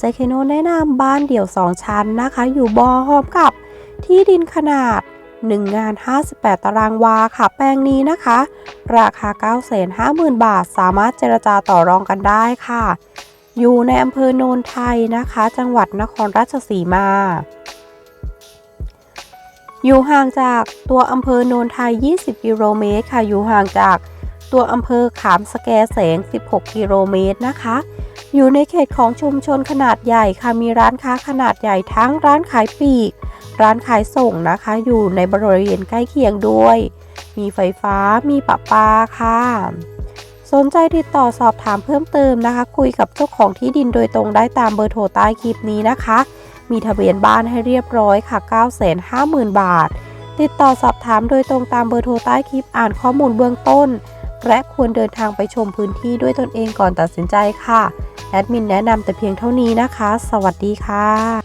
เจคโนแนะนำบ้านเดี่ยว 2 ชั้นนะคะ อยู่บอพร้อมกับที่ดินขนาด 1 งาน 58 ตารางวาค่ะ แปลงนี้นะคะ ราคา 950,000 บาท สามารถเจรจาต่อรองกันได้ค่ะ อยู่ในอำเภอโนนไทยนะคะ จังหวัดนครราชสีมา อยู่ห่างจากตัวอำเภอโนนไทย 20 กิโลเมตรค่ะ อยู่ห่างจากตัวอำเภอขามสแกแสง 16 กิโลเมตรนะคะ อยู่ในเขตของชุมชนขนาดใหญ่ค่ะมีร้านค้าขนาดใหญ่ทั้งร้านขายปลีก ร้านขายส่งนะคะ อยู่ในบริเวณใกล้เคียงด้วย มีไฟฟ้ามีประปาค่ะ สนใจติดต่อสอบถามเพิ่มเติมนะคะ คุยกับเจ้าของที่ดินโดยตรงได้ตามเบอร์โทรใต้คลิปนี้นะคะ มีทะเบียนบ้านให้เรียบร้อยค่ะ 950,000 บาท ติดต่อสอบถามโดยตรงตามเบอร์โทรใต้คลิปอ่านข้อมูลเบื้องต้น และควรเดินทางไปชมพื้นที่ด้วยตนเองก่อนตัดสินใจค่ะ แอดมินแนะนำแต่เพียงเท่านี้นะคะ สวัสดีค่ะ